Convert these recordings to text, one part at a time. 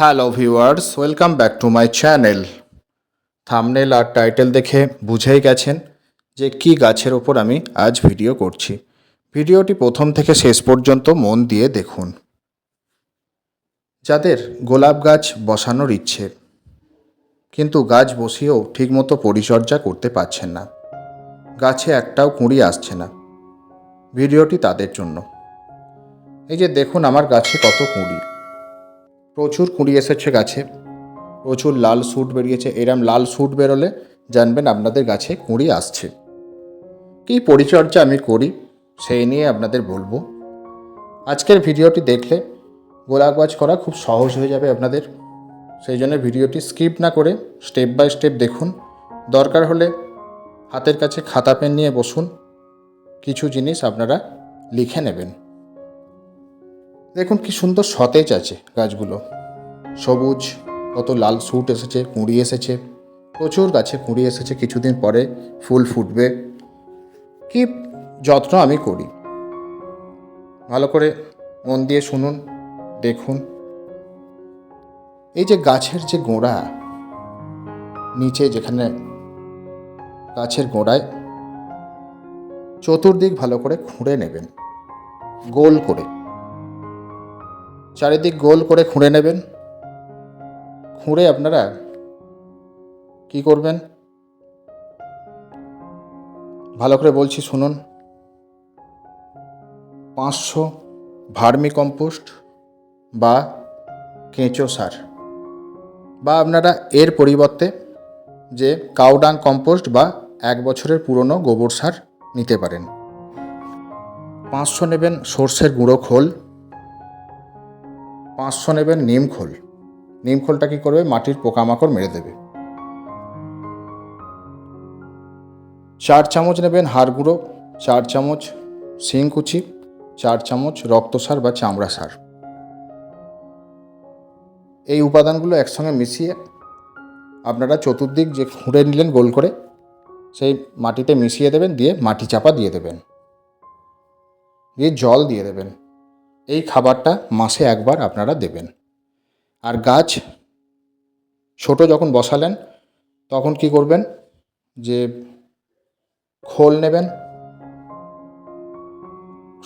Hello viewers welcome back to my channel thumbnail R title দেখে বুঝেই গেছেন যে কি গাছের ওপর আমি আজ ভিডিও করছি। ভিডিওটি প্রথম থেকে শেষ পর্যন্ত মন দিয়ে দেখুন। যাদের গোলাপ গাছ বসানোর ইচ্ছে, কিন্তু গাছ বসিয়েও ঠিকমতো পরিচর্যা করতে পারছেন না। গাছে একটাও কুঁড়ি আসছে না। ভিডিওটি তাদের জন্য। এই যে দেখুন আমার গাছে কত কুঁড়ি। প্রচুর কুঁড়ি এসেছে গাছে, প্রচুর লাল স্যুট বেরিয়েছে। এরম লাল স্যুট বেরোলে জানবেন আপনাদের গাছে কুঁড়ি আসছে। কী পরিচর্যা আমি করি সেই নিয়ে আপনাদের বলব। আজকের ভিডিওটি দেখলে গোলাপ গাছ করা খুব সহজ হয়ে যাবে আপনাদের। সেই জন্য ভিডিওটি স্কিপ না করে স্টেপ বাই স্টেপ দেখুন। দরকার হলে হাতের কাছে খাতা পেন নিয়ে বসুন। কিছু জিনিস আপনারা লিখে নেবেন। দেখুন কি সুন্দর সতেজ আছে গাছগুলো। সবুজ, কত লাল স্যুট এসেছে, কুঁড়ি এসেছে, প্রচুর গাছে কুঁড়ি এসেছে, কিছুদিন পরে ফুল ফুটবে। কি যত্ন আমি করি। ভালো করে মন দিয়ে শুনুন, দেখুন। এই যে গাছের যে গোড়া, নিচে যেখানে গাছের গোড়ায় চতুর্দিক ভালো করে খুঁড়ে নেবেন, গোল করে। চারিদিক গোল করে খুঁড়ে নেবেন। খুঁড়ে আপনারা? কি করবেন? ভালো করে বলছি শুনুন। পাঁচশো ভার্মি কম্পোস্ট বা কেঁচো সার। বা আপনারা এর পরিবর্তে যে কাউডাং কম্পোস্ট বা এক বছরের পুরনো গোবর সার নিতে পারেন। পাঁচশো নেবেন সর্ষের গুঁড়ো খোল। পাঁচশো নেবেন নিম খোল। নিম খোলটা কী করবে? মাটির পোকামাকড় মেরে দেবে। চার চামচ নেবেন হাড় গুঁড়ো, চার চামচ শিংকুচি চার চামচ রক্ত সার বা চামড়া সার। এই উপাদানগুলো একসঙ্গে মিশিয়ে আপনারা চতুর্দিক যে খুঁড়ে নিলেন গোল করে, সেই মাটিতে মিশিয়ে দেবেন, দিয়ে মাটি চাপা দিয়ে দেবেন। দিয়ে জল দিয়ে দেবেন। এই খাবারটা মাসে একবার আপনারা দেবেন। আর গাছ ছোট যখন বসালেন, তখন কি করবেন? যে খোল নেবেন।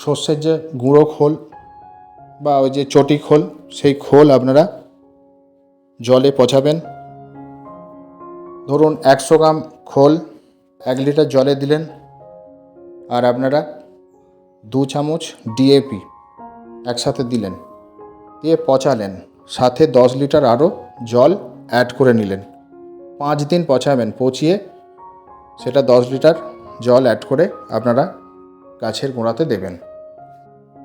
সর্ষের যে গুঁড়ো খোল বা ওই যে চটি খোল, সেই খোল আপনারা জলে পচাবেন। ধরুন একশো গ্রাম খোল এক লিটার জলে দিলেন, আর আপনারা দু চামচ ডিএপি একসাথে দিলেন, দিয়ে পচালেন। সাথে দশ লিটার আরও জল অ্যাড করে নিলেন। পাঁচ দিন পচাবেন, পচিয়ে সেটা দশ লিটার জল অ্যাড করে আপনারা গাছের গোড়াতে দেবেন।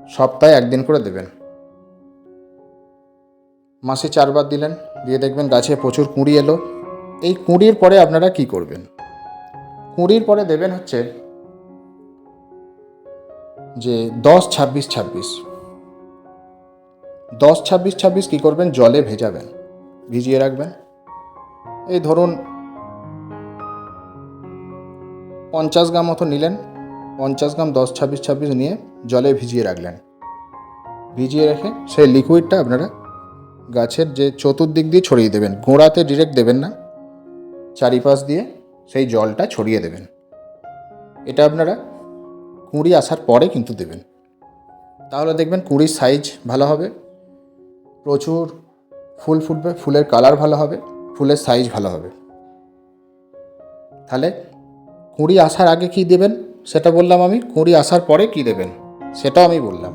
সপ্তাহে একদিন করে দেবেন। মাসে চারবার দিলেন, দিয়ে দেখবেন গাছে প্রচুর কুঁড়ি এলো। এই কুঁড়ির পরে আপনারা কি করবেন? কুঁড়ির পরে দেবেন হচ্ছে যে দশ ছাব্বিশ ছাব্বিশ। দশ, ছাব্বিশ ছাব্বিশ কী করবেন? জলে ভেজাবেন। ভিজিয়ে রাখবেন। এই ধরুন পঞ্চাশ গ্রাম মতো নিলেন। পঞ্চাশ গ্রাম দশ, ছাব্বিশ ছাব্বিশ নিয়ে জলে ভিজিয়ে রাখলেন। ভিজিয়ে রেখে সেই লিকুইডটা আপনারা গাছের যে চতুর্দিক দিয়ে ছড়িয়ে দেবেন, গোড়াতে ডিরেক্ট দেবেন না। চারিপাশ দিয়ে সেই জলটা ছড়িয়ে দেবেন। এটা আপনারা কুঁড়ি আসার পরে কিন্তু দেবেন। তাহলে দেখবেন কুঁড়ির সাইজ ভালো হবে। প্রচুর ফুল ফুটবে, ফুলের কালার ভালো হবে, ফুলের সাইজ ভালো হবে। তাহলে কুঁড়ি আসার আগে কি দেবেন? সেটা বললাম আমি, কুঁড়ি আসার পরে কি দেবেন? সেটাও আমি বললাম।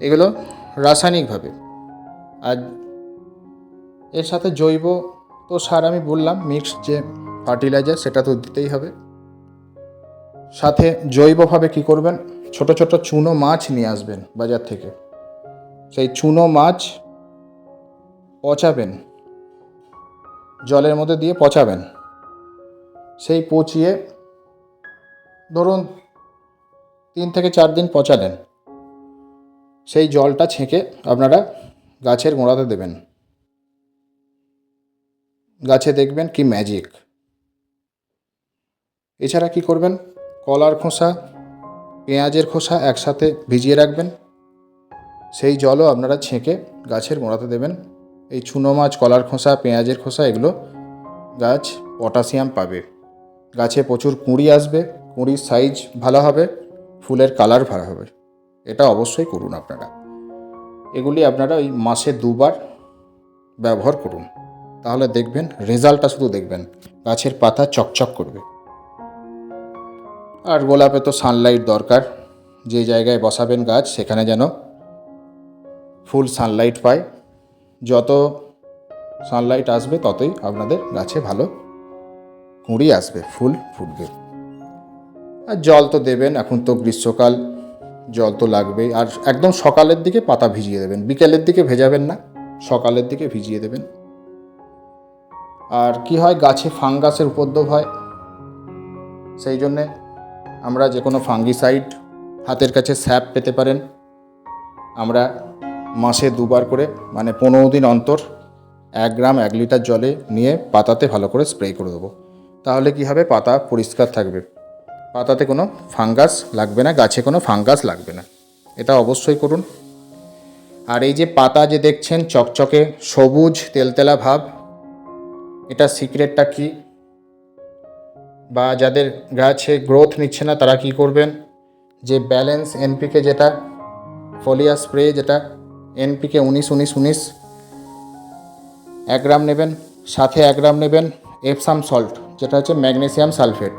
এগুলো রাসায়নিকভাবে। আর এর সাথে জৈব তো সার আমি বললাম মিক্সড যে ফার্টিলাইজার সেটা তো দিতেই হবে। সাথে জৈবভাবে কি করবেন? ছোট ছোট চুনো মাছ নিয়ে আসবেন বাজার থেকে। সেই চুনো মাছ পচাবেন, জলের মধ্যে দিয়ে পচাবেন। সেই পচিয়ে ধরুন তিন থেকে চার দিন পচালেন। সেই জলটা ছেঁকে আপনারা গাছের গোড়াতে দেবেন। গাছে দেখবেন কি ম্যাজিক এছাড়া কি করবেন? কলার খোসা, পেঁয়াজের খোসা একসাথে ভিজিয়ে রাখবেন। সেই জলও আপনারা ছেঁকে গাছের মোড়াতে দেবেন। এই চুনো মাছ, কলার খোসা, পেঁয়াজের খোসা, এগুলো গাছ পটাশিয়াম পাবে। গাছে প্রচুর কুঁড়ি আসবে, কুঁড়ির সাইজ ভালো হবে, ফুলের কালার ভালো হবে। এটা অবশ্যই করুন আপনারা। এগুলি আপনারা ওই মাসে দুবার ব্যবহার করুন। তাহলে দেখবেন রেজাল্টটা শুধু দেখবেন, গাছের পাতা চকচক করবে। আর গোলাপে তো সানলাইট দরকার, যে জায়গায় বসাবেন গাছ, সেখানে যেন ফুল সানলাইট পায়। যত সানলাইট আসবে ততই আপনাদের গাছে ভালো কুঁড়ি আসবে, ফুল ফুটবে। আর জল তো দেবেন, এখন তো গ্রীষ্মকাল, জল তো লাগবেই। আর একদম সকালের দিকে পাতা ভিজিয়ে দেবেন, বিকেলের দিকে ভেজাবেন না, সকালের দিকে ভিজিয়ে দেবেন। আর কি হয়, গাছে ফাঙ্গাসের উপদ্রব হয়, সেই জন্যে আমরা যে কোনো ফাঙ্গিসাইড হাতের কাছে স্যাপ পেতে পারেন। আমরা মাসে দুবার করে মানে পনেরো দিন অন্তর এক গ্রাম এক লিটার জলে নিয়ে পাতাতে ভালো করে স্প্রে করে দেবো। তাহলে কি হবে? পাতা পরিষ্কার থাকবে। পাতাতে কোনো ফাঙ্গাস লাগবে না, গাছে কোনো ফাঙ্গাস লাগবে না। এটা অবশ্যই করুন। আর এই যে পাতা যে দেখছেন, চকচকে সবুজ তেলতেলা ভাব, এটা সিক্রেটটা কি? বা যাদের গাছে গ্রোথ নিচ্ছে না, তারা কি করবেন? যে ব্যালেন্স এনপিকে যেটা, ফলিয়া স্প্রে যেটা এনপিকে উনিশ উনিশ উনিশ। এক গ্রাম নেবেন, সাথে এক গ্রাম নেবেন এপসাম সল্ট, যেটা হচ্ছে ম্যাগনেসিয়াম সালফেট।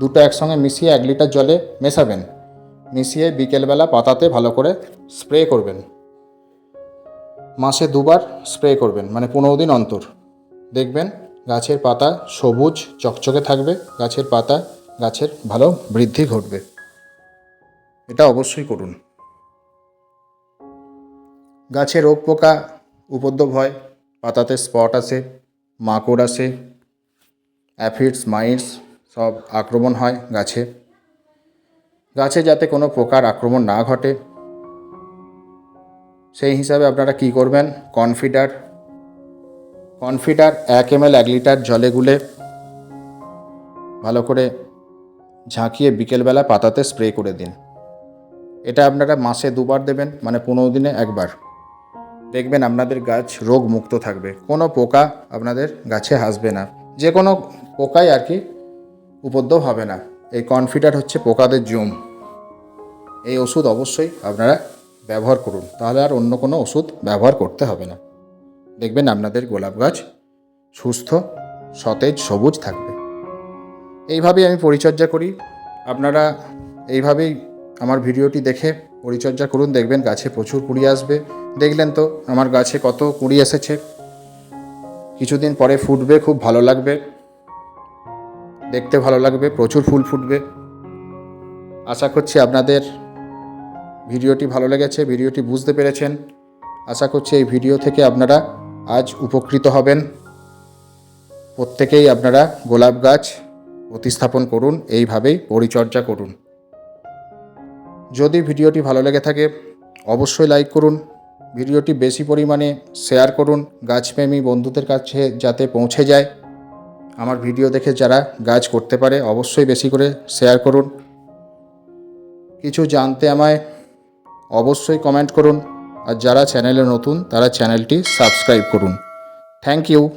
দুটো একসঙ্গে মিশিয়ে এক লিটার জলে মেশাবেন। মিশিয়ে বিকেলবেলা পাতাতে ভালো করে স্প্রে করবেন। মাসে দুবার স্প্রে করবেন মানে পনেরো দিন অন্তর। দেখবেন গাছের পাতা সবুজ, চকচকে থাকবে, গাছের পাতা গাছের ভালো বৃদ্ধি ঘটবে। এটা অবশ্যই করুন। গাছে রোগ পোকা, উপদ্রব হয়, পাতাতে স্পট আসে মাকড় আসে অ্যাফিডস মাইটস সব আক্রমণ হয় গাছে। গাছে যাতে কোনো পোকার আক্রমণ না ঘটে। সেই হিসাবে আপনারা কি করবেন? কনফিডার কনফিডার এক এম এক লিটার জলে গুলে ভালো করে ঝাঁকিয়ে বিকেলবেলা পাতাতে স্প্রে করে দিন। এটা আপনারা মাসে দুবার দেবেন মানে পনেরো দিনে একবার। দেখবেন আপনাদের গাছ রোগ মুক্ত থাকবে। কোনো পোকা আপনাদের গাছে আসবে না। যে কোনো পোকাই আর কি উপদ্রব হবে না। এই কনফিডার হচ্ছে পোকাদের জুম। এই ওষুধ অবশ্যই আপনারা ব্যবহার করুন। তাহলে আর অন্য কোনো ওষুধ ব্যবহার করতে হবে না। দেখবেন আপনাদের গোলাপ গাছ সুস্থ, সতেজ, সবুজ থাকবে। এইভাবেই আমি পরিচর্যা করি। আপনারা এইভাবেই আমার ভিডিওটি দেখে পরিচর্যা করুন, দেখবেন গাছে প্রচুর কুড়ি আসবে। দেখলেন তো আমার গাছে কত কুড়ি এসেছে। কিছুদিন পরে ফুটবে, খুব ভালো লাগবে। দেখতে ভালো লাগবে, প্রচুর ফুল ফুটবে। আশা করছি আপনাদের ভিডিওটি ভালো লেগেছে, ভিডিওটি বুঝতে পেরেছেন। আশা করছি এই ভিডিও থেকে আপনারা আজ উপকৃত হবেন। প্রত্যেকেই আপনারা গোলাপ গাছ প্রতিস্থাপন করুন, এইভাবেই পরিচর্যা করুন। যদি ভিডিওটি ভালো লেগে থাকে, অবশ্যই লাইক করুন। ভিডিওটি বেশি পরিমাণে শেয়ার করুন। গাছপ্রেমী বন্ধুদের কাছে যাতে পৌঁছে যায়। আমার ভিডিও দেখে যারা গাছ করতে পারে, অবশ্যই বেশি করে শেয়ার করুন। কিছু জানতে আমায় অবশ্যই কমেন্ট করুন। আর যারা চ্যানেলে নতুন, তারা চ্যানেলটি সাবস্ক্রাইব করুন। Thank you